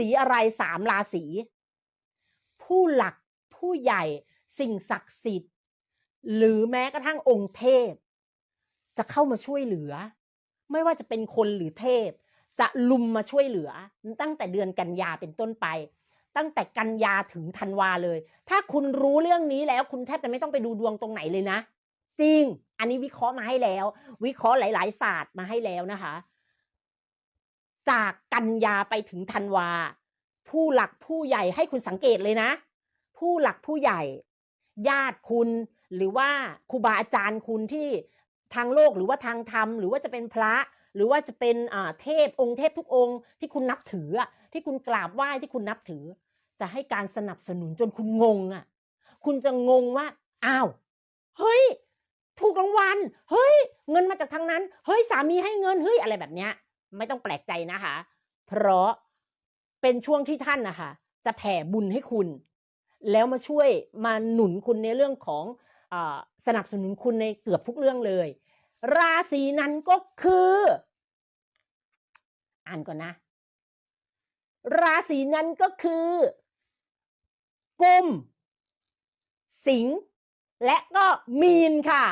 ศีอะไรสามราศีผู้หลักผู้ใหญ่สิ่งศักดิ์สิทธิ์ หรือแม้กระทั่งองค์เทพ จะเข้ามาช่วยเหลือ ไม่ว่าจะเป็นคนหรือเทพ จะลุมมาช่วยเหลือ ตั้งแต่เดือนกันยาเป็นต้นไป ตั้งแต่กันยาถึงธันวาเลย ถ้าคุณรู้เรื่องนี้แล้วคุณแทบจะไม่ต้องไปดูดวงตรงไหนเลยนะ จริง อันนี้วิเคราะห์มาให้แล้ว วิเคราะห์หลาย ๆ ศาสตร์มาให้แล้วนะคะ จากกันยาไปถึงธันวา ผู้หลักผู้ใหญ่ให้คุณสังเกตเลยนะ ผู้หลักผู้ใหญ่ ญาติคุณหรือว่าครูบาอาจารย์คุณที่ทางโลกหรือว่าทางธรรม หรือว่าจะเป็นพระ หรือว่าจะเป็นอ่าเทพองค์เทพทุกองค์ ที่คุณนับถือที่คุณกราบไหว้ที่คุณนับถือ จะให้การสนับสนุนจนคุณงงอะ คุณจะงงว่าอ้าวเฮ้ย ถูกรางวัลเฮ้ย เงินมาจากทางนั้น เฮ้ยสามีให้เงินเฮ้ยอะไรแบบเนี้ย ไม่ต้องแปลกใจนะคะ เพราะเป็นช่วงที่ท่านนะคะจะแผ่บุญให้คุณ แล้วมาช่วยมาหนุนคุณในเรื่องของอสนับสนุนคุณในเกือบทุกเรื่องเลย ราศีนั้นก็คือ อ่านก่อนนะ ราศีนั้นก็คือกุม สิงห์และก็มีนค่ะ